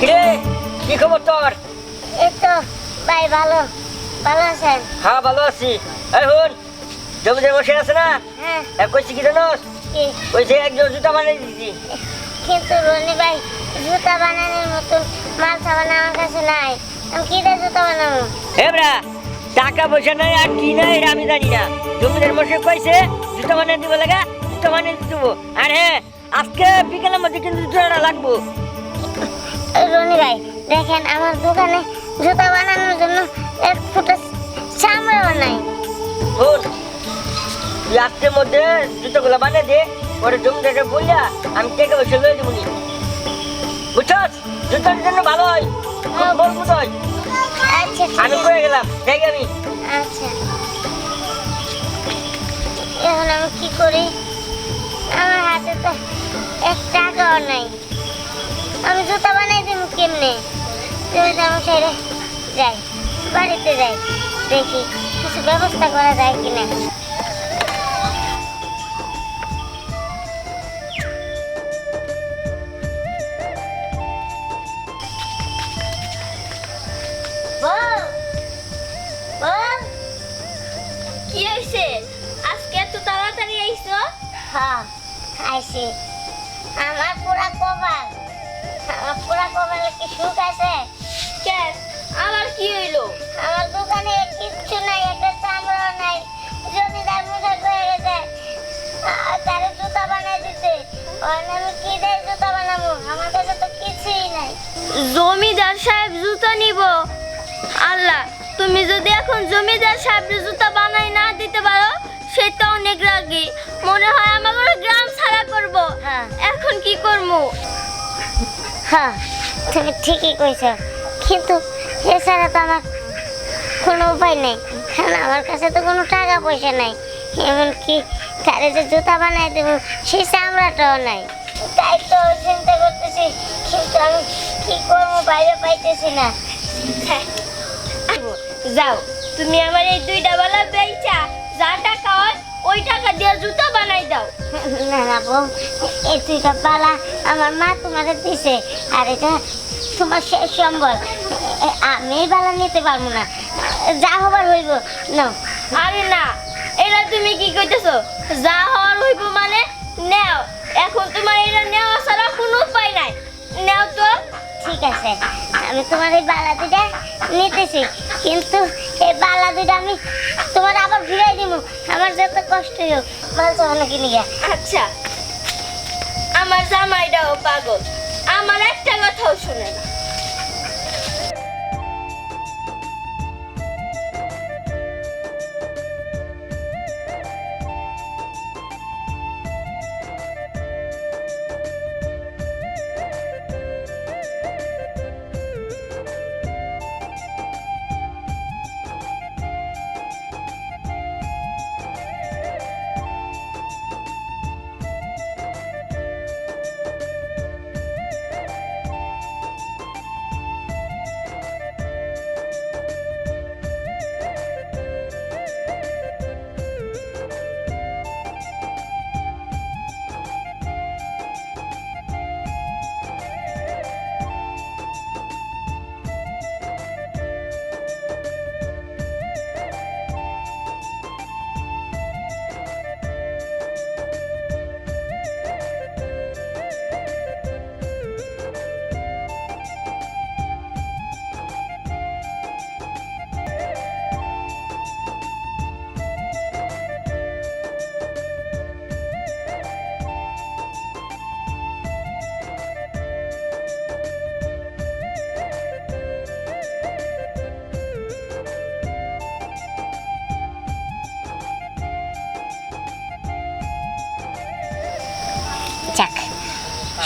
কিরে কি খবর তোর? এই তো ভাই ভালো ভালো আছেন? হ্যাঁ ভালো আছি। এই হুন জমিতে বসে আছে না? হ্যাঁ। কইছি কি জানোস? কি? কইছে একজন জুতা বানিয়ে দিছি কিন্তু রনি ভাই জুতা বানানোর মতো মাল সাবান আমার কাছে নাই। আমি কি দিয়ে জুতা বানাবো? হে ব্রা টাকা পয়সা নাই আর কি নাই এটা আমি জানি না। জমিদার বসে কইছে জুতা বানিয়ে দিব লাগা জুতা বানিয়ে দিব। আর হ্যাঁ আজকে বিকেলের মধ্যে কিন্তু জুতাটা লাগবো। রনি ভাই দেখেন আমার দোকানে জুতা বানানোর জন্য এক ফুটা চামড়াও নাই। হুন তুই আজকের মধ্যে জুতোগুলো বানিয়ে দে পরে জমিদারকে বললা আমি টাকা পয়সা লয়ে দেবো নি। বুঝছস? জুতার জন্য ভালো হয় খুব মজবুত হয়। আচ্ছা আমি। করে গেলাম দেখ আমি। আচ্ছা। এখন আমি কি করি? আমার হাতে তো এক টাকাও নাই। আমি জুতা বানাই দিব কেমনে? ছেড়ে যাই, বাড়িতে যাই, দেখি কিছু ব্যবস্থা করা যায় কিনা। জমিদার সাহেব জুতা নিব। আল্লাহ তুমি যদি এখন জমিদার সাহেবের জুতা বানাই না দিতে পারো সে তো অনেক রাগি। মনে হয় আমাকে গ্রাম ছাড়া করব। হ্যাঁ। এখন কি করব হ্যাঁ তুমি ঠিকই কইছ। কিন্তু এছাড়া তো আমার কোনো উপায় নেই। কারণ আমার কাছে তো কোনো টাকা পয়সা নাই। এমনকি তারে যে জুতা বানাই দেবো সেই চামড়াটাও নাই। তাই তো চিন্তা করতেছি কিন্তু আমি কি করব বাইরে পাইতেছি না। যাও তুমি আমার এই দুইটা বেলা বেচা যা টাকা হয় ওই টাকা দিয়ে জুতা বানাই দাও। না না বউ এই দুইটা পালা আমার মা তোমারে দিছে আর এটা তোমার শেষ সম্বল। আমি বালা নিতে পারব না। যা হবার হইব নাও। আরে না এটা তুমি কি কইতেছো? যা হওয়ার হইব মানে নেও। এখন তোমার এটা নেওয়া ছাড়া কোনো উপায় নাই। নেও তো। ঠিক আছে, আমি তোমার এই বালা দুটা নিতেছি। কিন্তু এই বালা দুটা আমি তোমার আবার ফিরাই দিব আমার যত কষ্ট হোক বলছো অনেকে নিয়ে। আচ্ছা আমার জামাইটাও পাগল। আমার একটা কথাও শুনে না।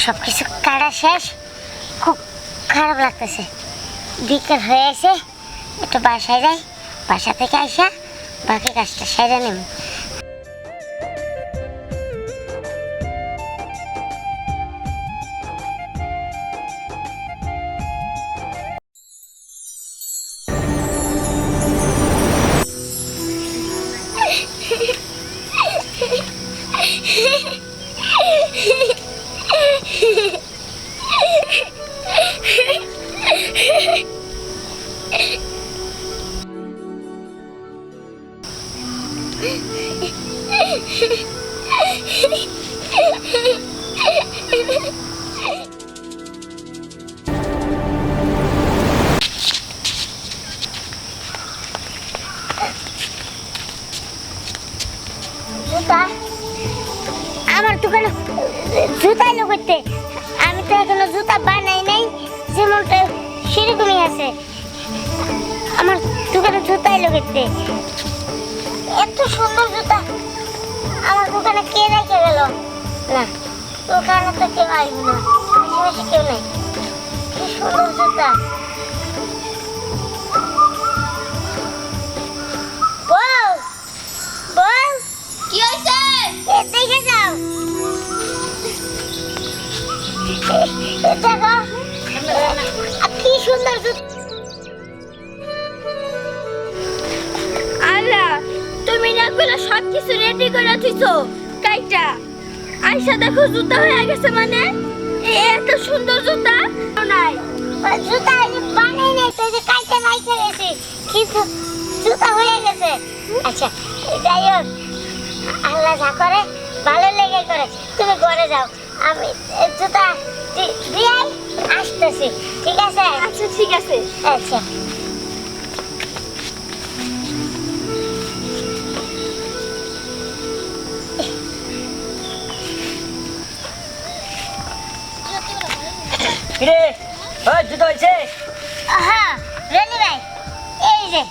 সব কিছু কাটা শেষ। খুব খারাপ লাগতেছে। বিকেল হয়ে আছে একটু বাসায় যাই। বাসা থেকে আসা বাকি কাজটা সেরে নেব। জুতা। আমার দোকানে জুতা এলো করতে। আমি তো এখনও জুতা বানাই নাই, যেমনটা সেরকমই আছে। আমার দোকানে জুতা এলো করতে। এত সুন্দর জুতা। আমার দোকানে কে রেখে গেল? না, দোকানে তো কেউ আসবে না। আশেপাশে কেউ নেই। কি সুন্দর জুতা। দেখে যাও। কি সুন্দর জুতা। আল্লাহ তুমি না করে সব কিছু রেডি করে দিছো। কাইটা আইসা দেখো জুতা হয়ে গেছে মানে। এত সুন্দর জুতা। নাই জুতা আমি বানাই নাই তো যে কাইতে নাই ফেলেছি কিন্তু জুতা হয়ে গেছে। আচ্ছা যাই হোক। আল্লাহ যা করে ভালো লেগে করে তুমি ঘরে যাও। আমি জুতা দি- দিয়াই আসতেছি ঠিক আছে? আচ্ছা ঠিক আছে। আচ্ছা। কিরে? ওই জুতো হয়েছে? হ্যাঁ রনি ভাই এই যে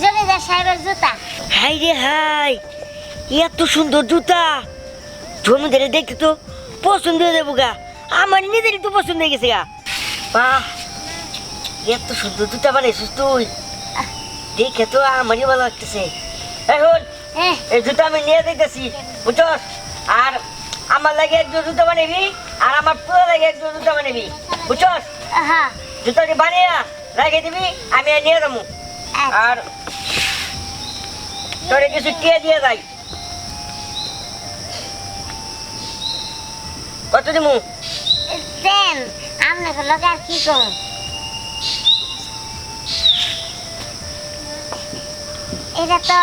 জমিদার সাহেবের জুতা। হাই রে হাই। এত সুন্দর জুতা। জমিদারে দেখতে তো পছন্দ হয়ে যাব গা। আমার নিজেরই তো পছন্দ হয়ে গেছে গা। বাহ এত সুন্দর জুতা বানাইছিস তুই। দেখে তো আমারই ভালো লাগতেছে। এখন হ্যাঁ। এই জুতা আমি নিয়ে দেখতেছি বুঝছস? আর আমার লাগে একজন জুতা বানাবি আর আমার পুরো লাগে একজন জুতা বানাবি বুঝছস? জুতাটি বানিয়ে রেখে দিবি আমি নিয়ে যাব। আচ্ছা। আর তোরে কিছু টিয়ে দিয়ে যাই। কত দিমু? দেন আপনাকে লোক আর কি করুন এটা তো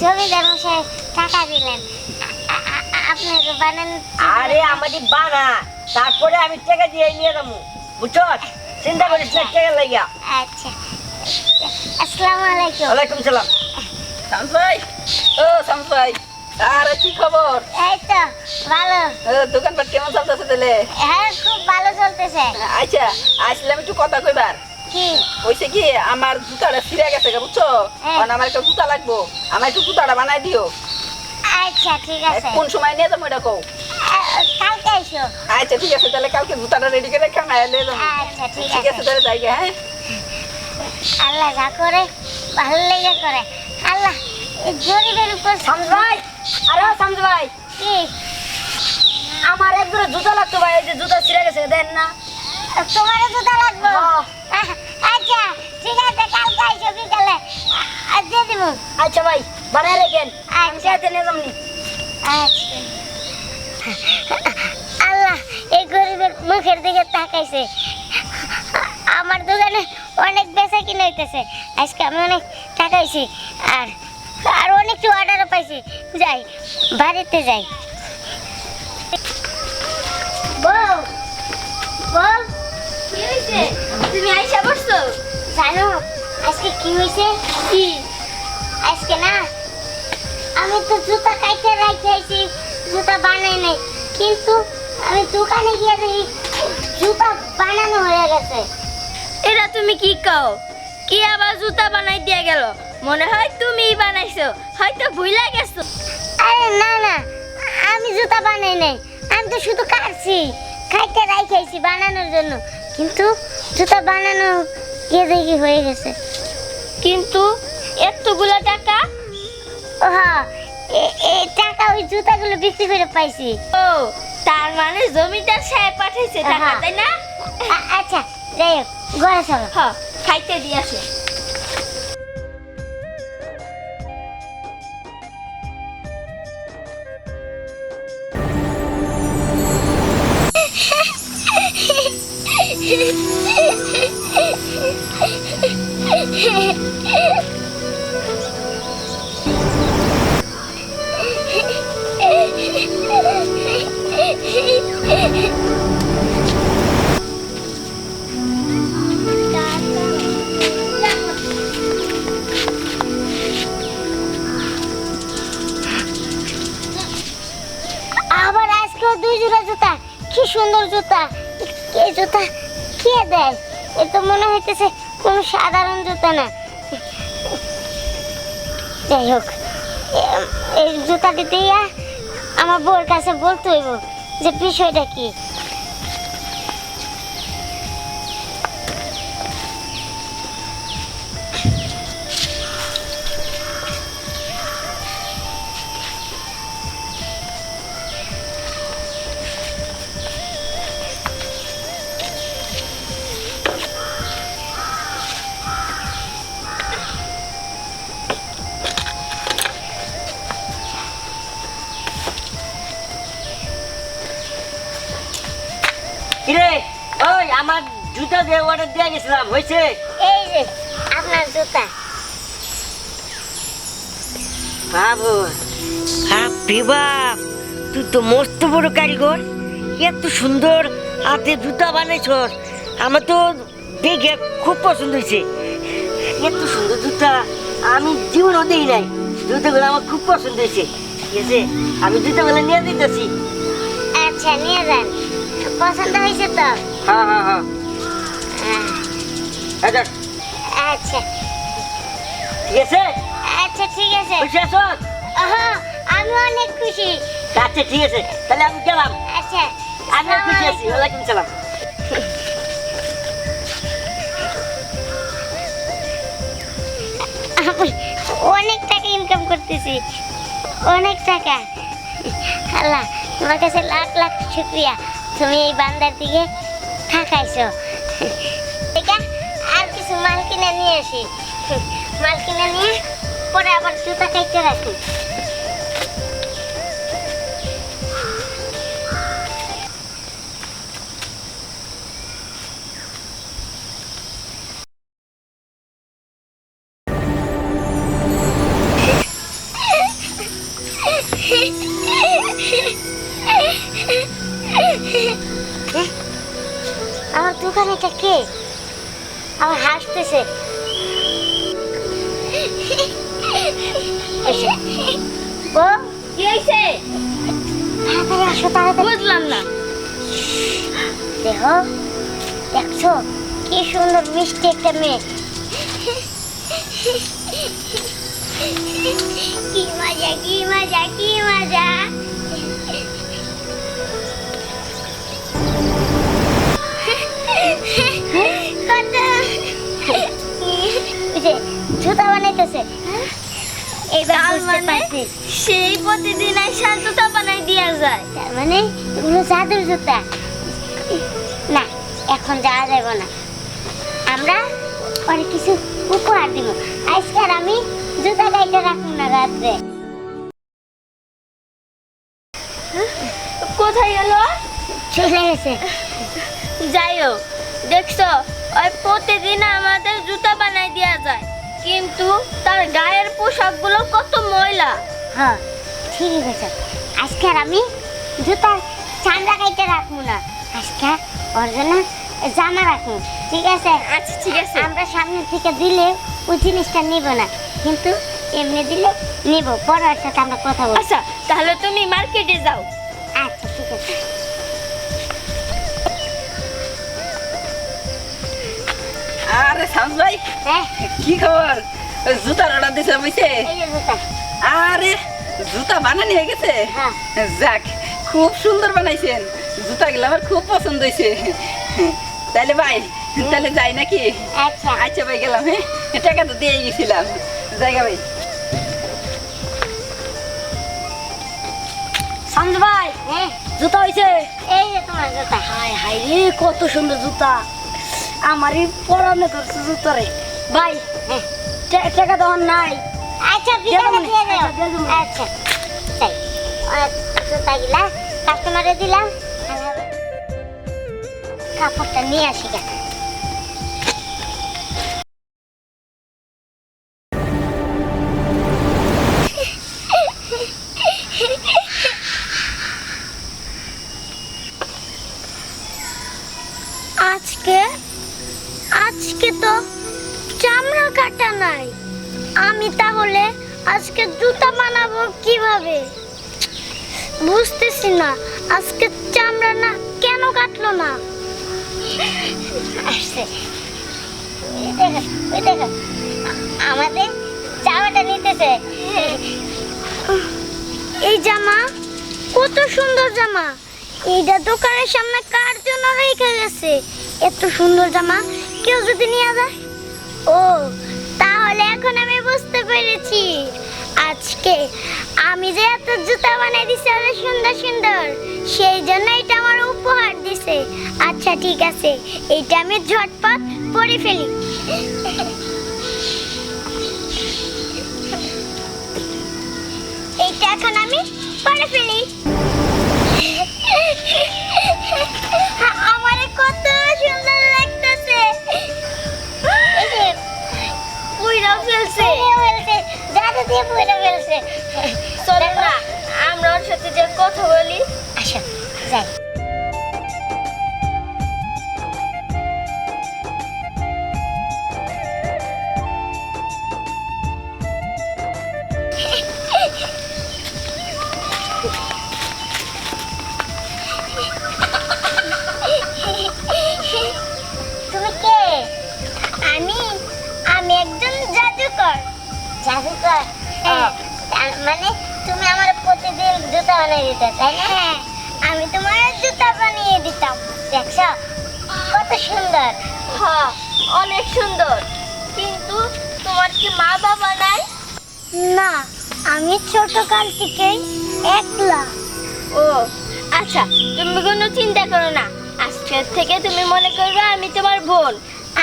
জমিদার মশাই টাকা দিলেন। আপনাকে বানান আরে আমাদের বানা। তারপরে আমি টাকা দিয়ে নিয়ে যাব। বুঝছস চিন্তা করিস না টাকা লাগিয়া। আচ্ছা। আসসালামু আলাইকুম। ওয়ালাইকুম সালাম। শামসাই ও শামসাই আরে কি খবর? এই তো ভালো। দোকানপাট কেমন চলতেছে তাহলে? হ্যাঁ খুব ভালো চলতেছে। আচ্ছা আসলাম একটু কথা কইবার। কি? হইছে কি আমার জুতাটা ছিঁড়ে গেছে বুঝছ? হ্যাঁ। কারণ আমার একটা জুতা লাগবো। আমার একটু জুতাটা বানাই দিও। আচ্ছা ঠিক আছে। কোন সময় নিয়ে যাব এটা কও? কালকে এসো। আচ্ছা ঠিক আছে তাহলে কালকে জুতাটা রেডি করে রেখে আমি নিয়ে যাব। আচ্ছা ঠিক আছে তাহলে যাই হ্যাঁ? আল্লাহ যা করে ভালো লেগে করে। আল্লাহ এই গরিবের উপর ভাই আরে শামসু ভাই কি? আমার একবার জুতা লাগতো ভাই এই যে জুতা ছিঁড়ে গেছে দেন না। তোমার জুতা লাগবে। আচ্ছা ঠিক আছে কালকে আইসো বিকালে। দিয়ে দিব আচ্ছা ভাই বানায় রেখেন। আচ্ছা। নিয়ে যাবনি আচ্ছা। আল্লাহ এই গরিবের মুখের দিকে তাকাইছে। আমার দোকানে অনেক বেচা কিনে হইতেছে। আজকে আমি অনেক টাকাইছি আর আর অনেকটা অর্ডারও পাইছি। যাই, বাড়িতে যাই। বউ তুমি আইসা আজকে কি না, আমি তো জুতা কাইতে রাখাইছি জুতা বানাই নাই। কিন্তু আমি দোকানে গিয়ে দেখি জুতা বানানো হয়ে গেছে। এটা তুমি কি কও? কি আবার জুতা বানাই দিয়ে গেল? মনে হয় তুমিই বানাইছো। হয়তো ভুইলা গেছো। আরে না না আমি জুতা বানাই নাই। আমি তো শুধু কাটছি। খাইতে রাখাইছি বানানোর জন্য। কিন্তু জুতা বানানো গিয়ে দেখি হয়ে গেছে। কিন্তু এতগুলো টাকা? হ্যাঁ এই টাকা ওই জুতাগুলো বিক্রি করে পাইছি। ও তার মানে জমিদার সাহেব পাঠাইছে টাকা হ্যাঁ। তাই না? আচ্ছা যাই হোক ঘরে চলো। হ খাইতে দিয়ে জুতা এই জুতা কে দেয়? এ তো মনে হইতেছে কোনো সাধারণ জুতা না। যাই হোক এই জুতাটি দিয়া আমার বউর কাছে বলতে হইব যে বিষয়টা কি? অর্ডার দিয়ে গেছিলাম হয়েছে এই যে আপনার জুতা। বাবু বাপরে বাপ তুই তো মস্ত বড় কারিগর। এত সুন্দর হাতে জুতা বানাইছস আমার তো দেখে খুব পছন্দ হয়েছে এত সুন্দর জুতা আমি জীবনও দিই নাই জুতাগুলো আমার খুব পছন্দ হয়েছে ঠিক আছে আমি জুতাগুলো নিয়ে দিতেছি আচ্ছা নিয়ে যান। পছন্দ হয়েছে তো? হ্যাঁ হ্যাঁ হ্যাঁ। আচ্ছা আচ্ছা। ঠিক আছে? আচ্ছা ঠিক আছে। খুশি আছো? আমি অনেক খুশি। আচ্ছা ঠিক আছে। তাহলে আমি গেলাম। আচ্ছা। আমিও খুশি আছি। ওয়ালাইকুম সালাম। অনেক টাকা ইনকাম করতেছি। অনেক টাকা। আল্লাহ তোমার কাছে লাখ লাখ শুক্রিয়া। তুমি এই বান্দার দিকে থাকাইছো কিনে নিয়ে আসি। মাল কিনে নিয়ে পরে আবার জুতা খাইতে রাখি। আমার দোকানে কে? আমার হাসতেছে ও কি হয়েছে তাড়াতাড়ি আসো তাড়াতাড়ি। বুঝলাম না। দেখো দেখছ কি সুন্দর মিষ্টি একটা মেয়ে। কি মজা কি মজা কি মজা। এই যে জুতা বানাইতেছে। বুঝতে মানে? পারছি। সেই প্রতিদিন আইসা জুতা বানাই দিয়া যায়। তার মানে এগুলো জাদুর জুতা। না এখন যাওয়া যাব না। আমরা পরে কিছু উপহার দিব। আজকাল আমি জুতা গাইতে রাখুন না রাত্রে। কোথায় গেল? চলে গেছে। যাই হোক দেখছ? ওই প্রতিদিন আমাদের জুতা বানাই দেওয়া যায়। কিন্তু তার গায়ের পোশাকগুলো কত ময়লা। হ্যাঁ ঠিকই গেছে আজকে আর আমি জুতার চান্দা গাইতে রাখব না। আজকে ওর জন্য জামা রাখব ঠিক আছে? আচ্ছা ঠিক আছে। আমরা সামনে থেকে দিলে ওই জিনিসটা নিব না। কিন্তু এমনি দিলে নিব পরের সাথে আমরা কথা বলব। আচ্ছা তাহলে তুমি মার্কেটে যাও। আচ্ছা ঠিক আছে। আরে শামস ভাই হ্যাঁ। কি খবর? জুতার অর্ডার বুঝছে? আরে জুতা বানানি হয়ে গেছে? হ্যাঁ। যাক খুব সুন্দর বানাইছেন। জুতাগুলো আমার খুব পছন্দ হয়েছে তাহলে ভাই তাহলে যাই নাকি? আচ্ছা। আচ্ছা ভাই গেলাম হ্যাঁ? টাকা তো দিয়ে গেছিলাম। জায়গা ভাই। ভাই হ্যাঁ? জুতা হয়েছে এই যে তোমার জুতা। হাই হাই রে কত সুন্দর জুতা। আমারই পড়ানো করছে জুতরে। ভাই হ্যাঁ টাকা দেওয়ার নাই। আচ্ছা আচ্ছা, আচ্ছা তাই। জুতা গিলা কাস্টমারে দিলাম। কাপড়টা নিয়ে আসি গা। কীভাবে? বুঝতেছি না। আজকে চামড়া না কেন আসছে। এই দেখো, ওই দেখো। আমাদের জামাটা নিতেছে। এই জামা, কত সুন্দর জামা। এইটা দোকানের সামনে কার জন্য রেখে গেছে? এত সুন্দর জামা কেউ যদি নিয়ে যায়? ও, তাহলে এখন আমি বুঝতে পেরেছি। আজকে আমি যে এত জুতা বানাই দিছি, এত সুন্দর সুন্দর, সেই জন্য এটা আমার উপহার দিছে। আচ্ছা ঠিক আছে, এইটা আমি ঝটপট পরে ফেলি। এইটা এখন আমি পরে ফেলি। ফেলছে। দিয়ে পুড়ে ফেলছে। চলো না আমরা ওর সাথে যে কথা দিতাম। দেখছ? কত সুন্দর। হ্যাঁ অনেক সুন্দর। কিন্তু তোমার কি মা বাবা নাই? না আমি ছোট কাল থেকেই একলা। ও আচ্ছা তুমি কোনো চিন্তা করো না। আজকের থেকে তুমি মনে করবে আমি তোমার বোন।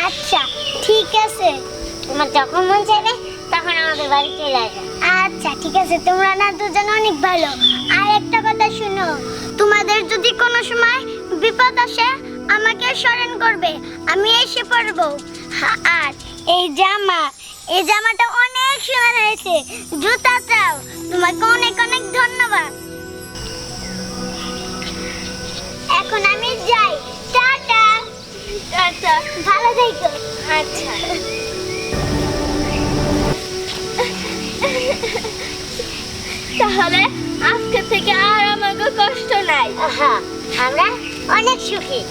আচ্ছা ঠিক আছে। তোমার যখন মন চাইবে তখন আমাদের বাড়ি চলে আসবে। আচ্ছা ঠিক আছে। তোমরা না দুজন অনেক ভালো। আর একটা কথা শুনো তোমাদের যদি কোনো সময় বিপদ আসে আমাকে স্মরণ করবে আমি এসে পড়ব। আর এই জামা এই জামাটা অনেক সুন্দর হয়েছে। জুতাটাও তোমাকে অনেক অনেক ধন্যবাদ। এখন আমি যাই। টাটা। টাটা। ভালো থেকো। আচ্ছা। তাহলে আজকে থেকে আর আমাকে কষ্ট নাই। হ্যাঁ আমরা অনেক সুখী।